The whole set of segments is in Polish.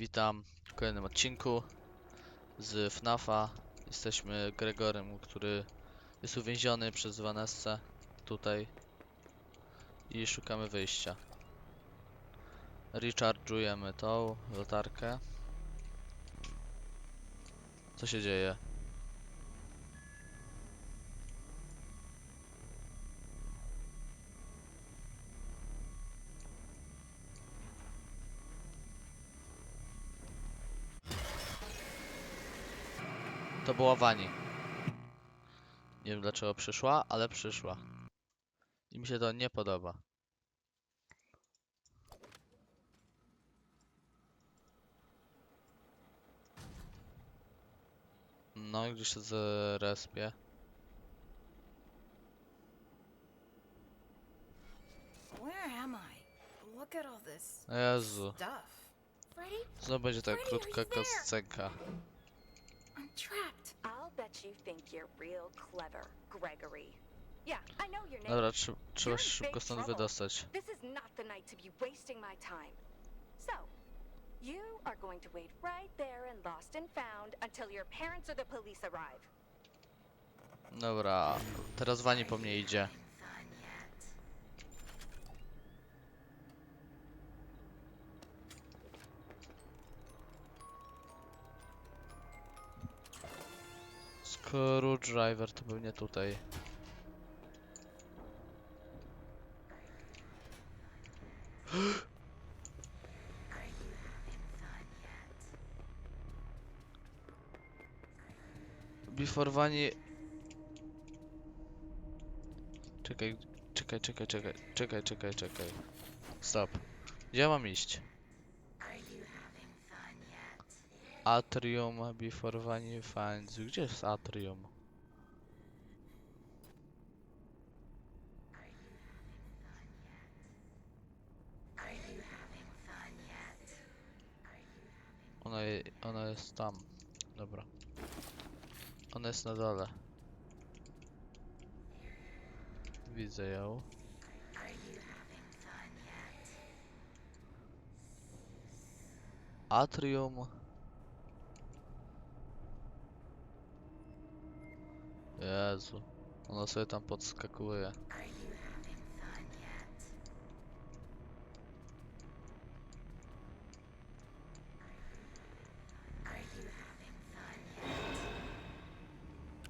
Witam w kolejnym odcinku z FNAFa. Jesteśmy Gregorem, który jest uwięziony przez Vanessę tutaj i szukamy wyjścia. Recharge'ujemy tą latarkę. Co się dzieje? To była Wani. Nie wiem dlaczego przyszła, ale przyszła. I mi się to nie podoba. No, i gdzieś się zrespie. Jezu. Znowu będzie ta krótka koscenka. I'm trapped. I'll bet you think you're real clever, Gregory. Yeah, I know your name. Dobra, trzy, trzeba You're się szybko stąd wydostać. This is not the night to be wasting my time. So, you are going to wait right there in Lost and Found until your parents or the police arrive. Dobra, teraz Wani po mnie idzie. Screwdriver to pewnie tutaj. Before Wani Czekaj, czekaj, czekaj, czekaj, czekaj, czekaj, czekaj. Stop. Gdzie mam iść? Atrium before Vani finds. you. Gdzie jest atrium? Ona, ona jest tam. Dobra. Ona jest na dole. Widzę ją. Atrium. Jezu. Ona sobie tam podskakuje.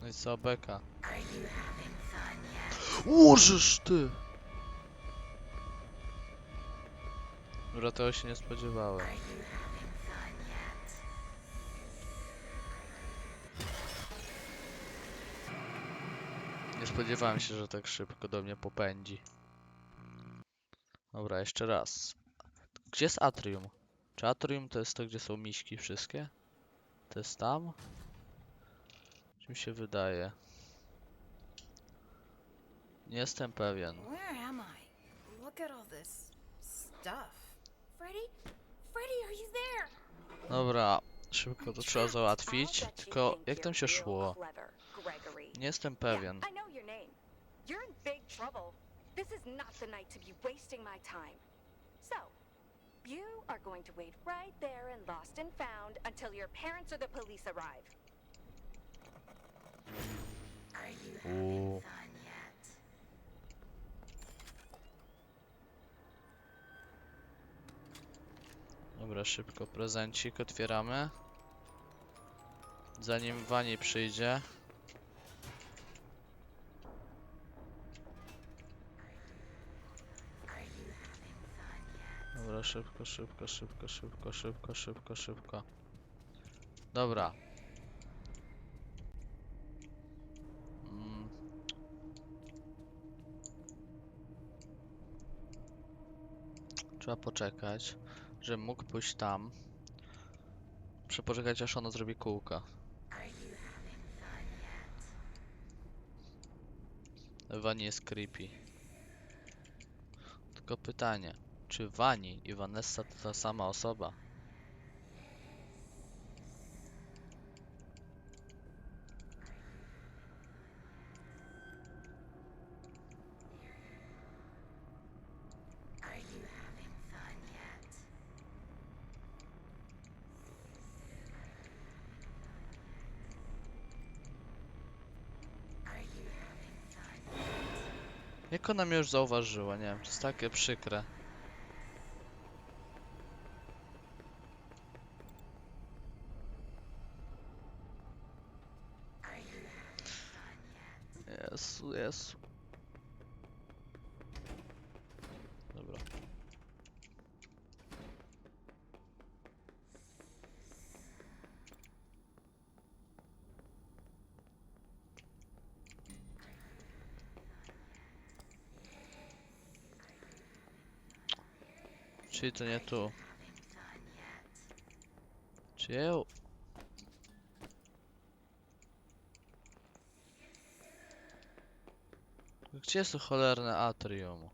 No i co beka? Łożysz ty! Dobra, tego się nie spodziewałem. Spodziewałem się, że tak szybko do mnie popędzi. Dobra, jeszcze raz. Gdzie jest atrium? Czy atrium to jest to, gdzie są miśki wszystkie? To jest tam? Czy mi się wydaje? Nie jestem pewien. Where am I? Look at all this stuff. Freddy? Freddy, are you there? Dobra, szybko to trzeba załatwić. Tylko jak tam się szło? Nie jestem pewien. You're in big trouble. This is not the night to be wasting my time. So, you are going to wait right there in Lost and Found until your parents or the police arrive. Uuu. Dobra, szybko prezencik otwieramy. Zanim Wani przyjdzie. Szybko, szybko, szybko, szybko, szybko, szybko, szybko. Dobra. Mm. Trzeba poczekać, żebym mógł pójść tam. Muszę poczekać aż ona zrobi kółka. Wani jest creepy. Tylko pytanie, czy Wani i Vanessa to ta sama osoba? Jak ona mnie już zauważyła, nie wiem, to jest takie przykre. Jezu. Dobra. Czyli to nie. Czy Gdzie jest to cholerne atrium?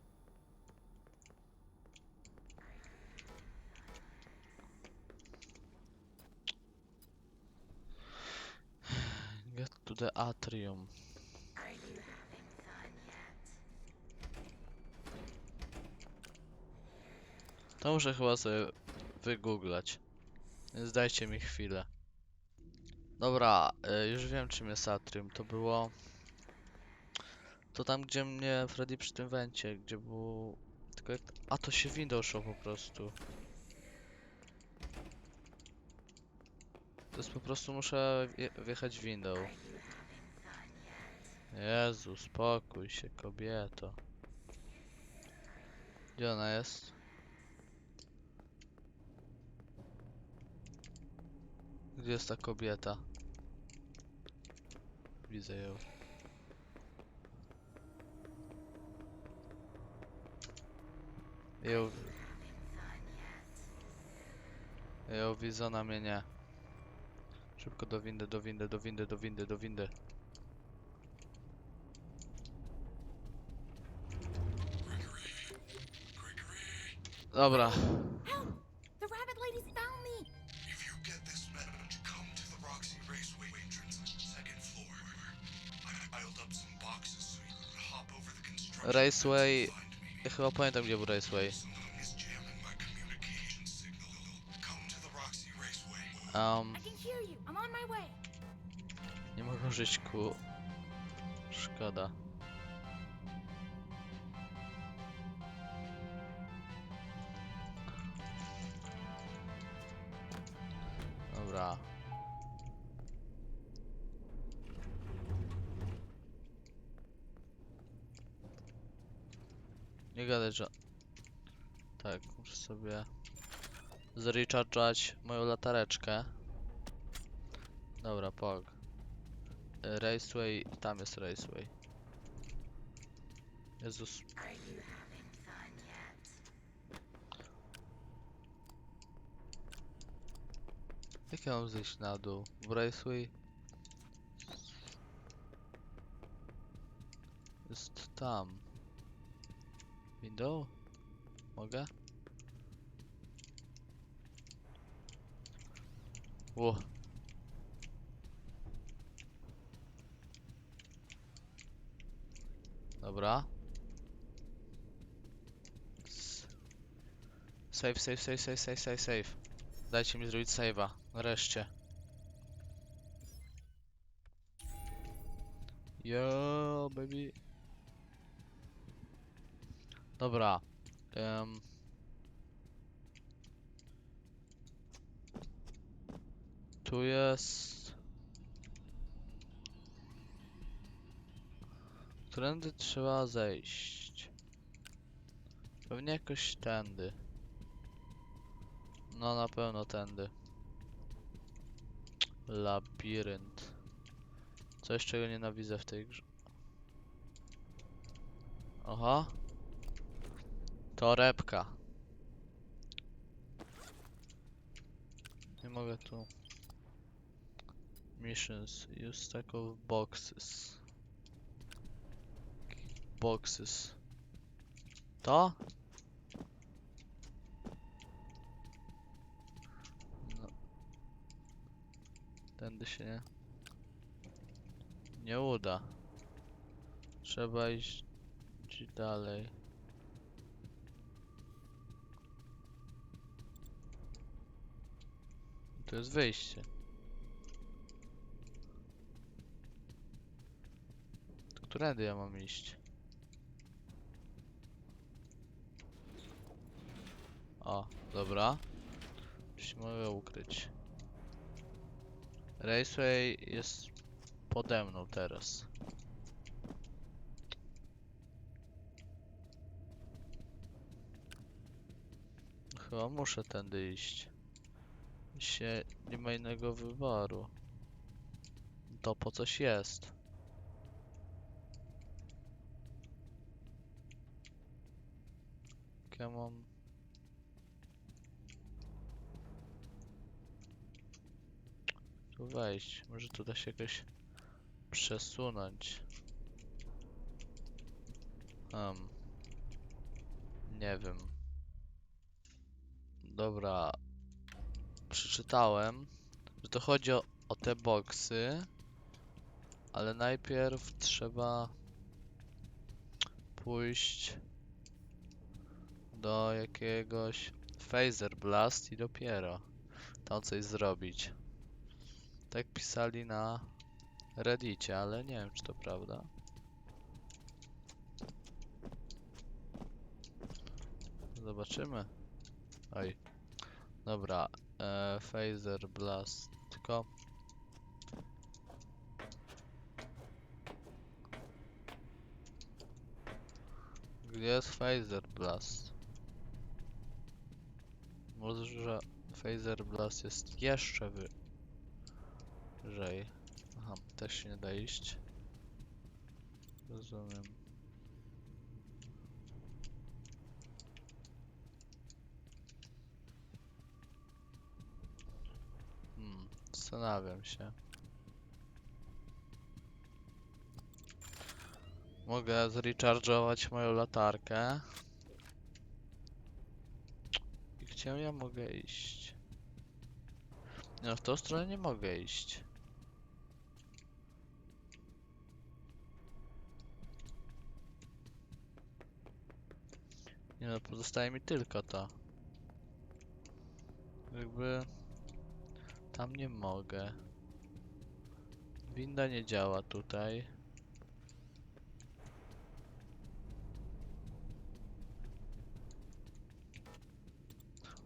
Get to the atrium. To muszę chyba sobie wygooglać. Więc dajcie mi chwilę. Dobra, y, już wiem czym jest atrium. To było... To tam, gdzie mnie Freddy przy tym wencie, gdzie był... Tylko jak... A, to się window po prostu. To jest po prostu muszę wje- wjechać window. Jezu, spokój się, kobieto. Gdzie ona jest? Gdzie jest ta kobieta? Widzę ją. Ją... Ją widzę, na mnie nie. Szybko do windy, do windy, do windy, do windy, do windy. Dobra, Raceway chyba pamiętam gdzie był Raceway. Um, nie mogę użyć ku... Szkoda. Dobra. Nie gadać, że... Tak, muszę sobie... Zrecharge'ać moją latareczkę. Dobra, pog. E, Raceway, tam jest Raceway. Jezus. Jak ja mam zejść na dół? W Raceway? Jest tam. Window? Mogę? Ło. Dobra. Save, save, save, save, save, save, save. Dajcie mi zrobić save'a. Nareszcie. Yo, baby. Dobra. Um. Tu jest... Którędy trzeba zejść? Pewnie jakoś tędy. No na pewno tędy. Labirynt. Coś czego nienawidzę w tej grze. Aha. Torebka. Nie mogę tu. Missions. Use stack of boxes. Boxes. To? No. Tędy się nie... Nie uda. Trzeba iść dalej. To jest wyjście. Którędy ja mam iść? O, dobra. Już mogę ukryć. Raceway jest pode mną teraz. Chyba muszę tędy iść. Się nie ma innego wyboru. To po coś jest. Jak Ja mam... Tu wejść. Może tu da się jakoś przesunąć. Um. Nie wiem. Dobra. Przeczytałem, że to chodzi o, o te boksy, ale najpierw trzeba pójść do jakiegoś Phaser Blast i dopiero tam coś zrobić. Tak pisali na Reddicie, ale nie wiem czy to prawda. Zobaczymy. Oj. Dobra, e, Phaser Blast. Tylko. Gdzie jest Phaser Blast? Może Phaser Blast jest jeszcze wyżej. Aha, też się nie da iść. Rozumiem. Zastanawiam się. Mogę zrecharge'ować moją latarkę. I gdzie ja mogę iść? No, w tą stronę nie mogę iść. Nie no, pozostaje mi tylko to. Jakby... Tam nie mogę. Winda nie działa tutaj.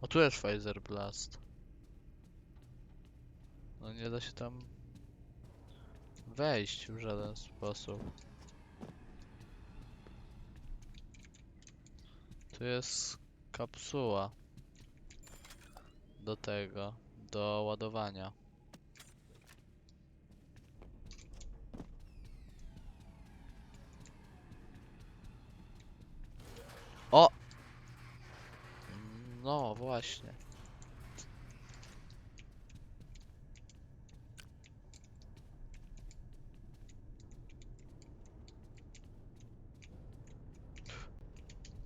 O, tu jest Phaser Blast. No nie da się tam wejść w żaden sposób. Tu jest kapsuła do tego, do ładowania. O! No właśnie.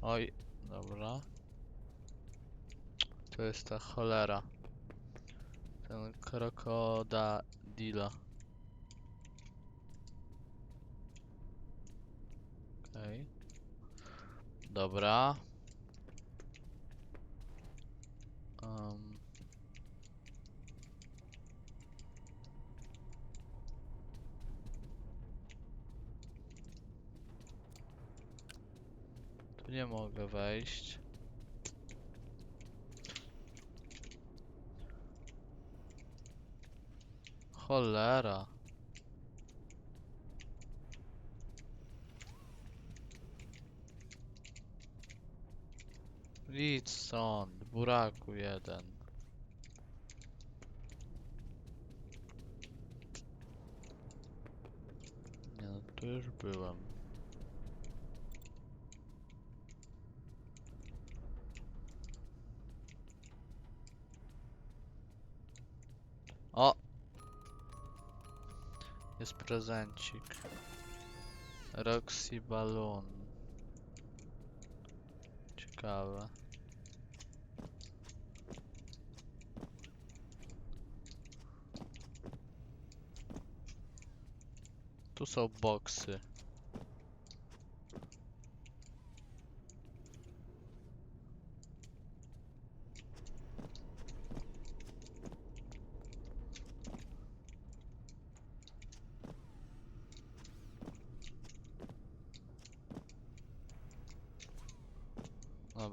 Oj, dobra. To jest ta cholera. Ten krokodila. Okej. Dobra. Um. Tu nie mogę wejść. Cholera. Idź stąd, buraku jeden. Nie no, tu już byłem. O! Jest prezencik. Roxy Balloon. Ciekawe. Tu są boksy.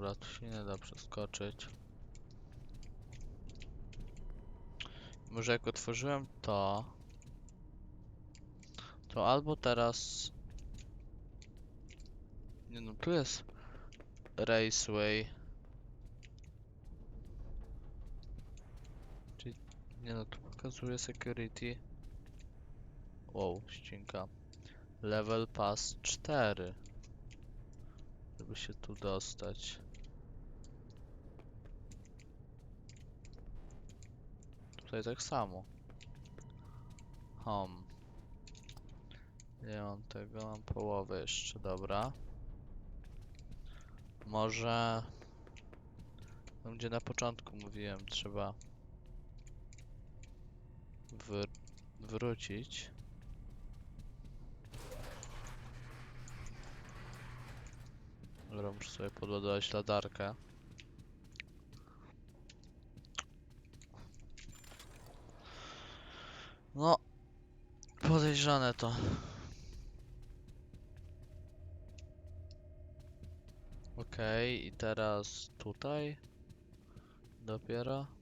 Dobra, tu się nie da przeskoczyć. Może jak otworzyłem to, to albo teraz. Nie no, tu jest Raceway. Czyli, nie no, tu pokazuje security. Wow, ścinka. Level pass 4. Żeby się tu dostać. Tutaj tak samo. Home. Nie mam tego, mam połowę jeszcze, dobra. Może... Tam gdzie na początku mówiłem, trzeba... Wr wrócić. Dobra, muszę sobie podładować latarkę. No, podejrzane to. Okej, i teraz tutaj dopiero.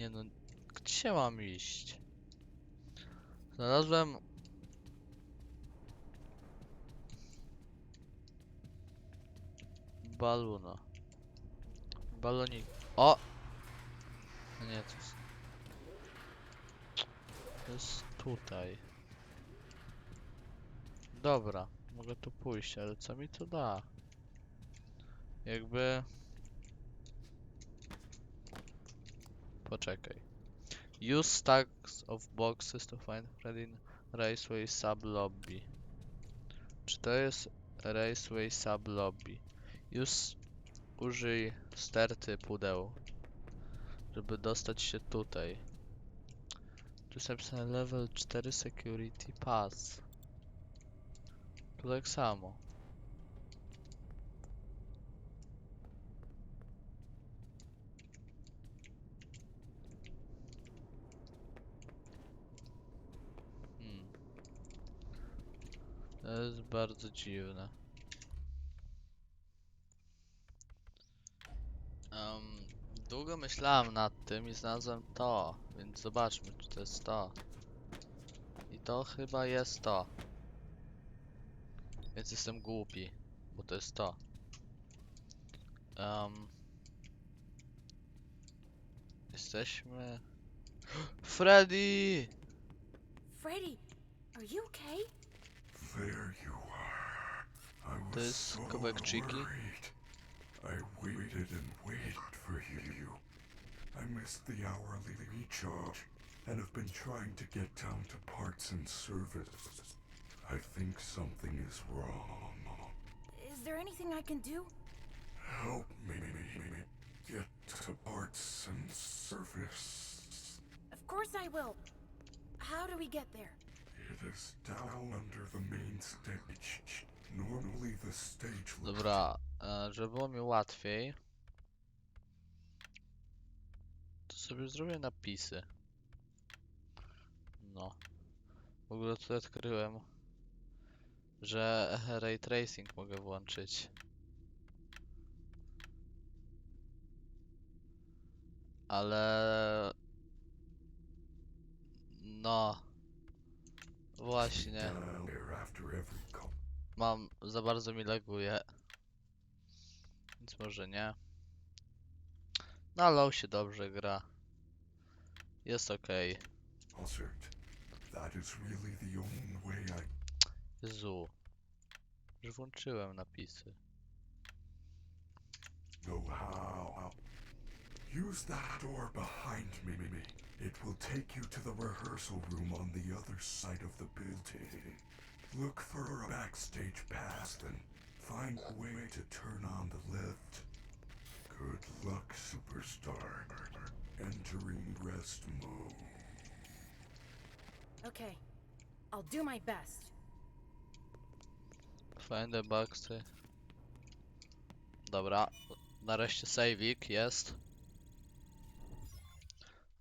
Nie no, gdzie mam iść? Znalazłem... Baluna. Balonik. O! Nie, to jest... To jest tutaj. Dobra, mogę tu pójść, ale co mi to da? Jakby... Poczekaj. Use stacks of boxes to find Freddy in Raceway sub lobby. Czy to jest Raceway sub lobby? Use użyj sterty pudeł, żeby dostać się tutaj. Tu jest napisane level 4 security pass. Tu tak samo. To jest bardzo dziwne. Em, długo myślałem nad tym i znalazłem to, więc zobaczmy, czy to jest to. I to chyba jest to. Więc jestem głupi, bo to jest to. Em, jesteśmy... Freddy! Freddy, are you okay? There you are. I To was jest so kawałek Chiki. worried. I waited and waited for you. I missed the hourly recharge and have been trying to get down to parts and service. I think something is wrong. Is there anything I can do? Help me get to parts and service. Of course I will. How do we get there? Dobra, e, żeby było mi łatwiej, to sobie zrobię napisy. No. W ogóle tutaj odkryłem, że Ray Tracing mogę włączyć. Ale... No. Właśnie. Mam, za bardzo mi laguje. Więc może nie. Na low się dobrze gra. Jest I Jezu. Już włączyłem napisy. know how. Use that door behind me. It will take you to the rehearsal room on the other side of the building. Look for a backstage pass and find a way to turn on the lift. Good luck, superstar. Entering rest mode. Okay. I'll do my best. Find the boxy. Dobra, nareszcie saveik jest.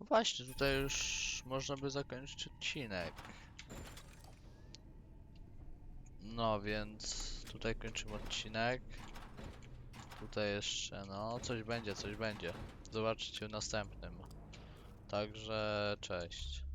Właśnie, tutaj już można by zakończyć odcinek. No więc tutaj kończymy odcinek. Tutaj jeszcze, no coś będzie, coś będzie. Zobaczycie w następnym. Także cześć.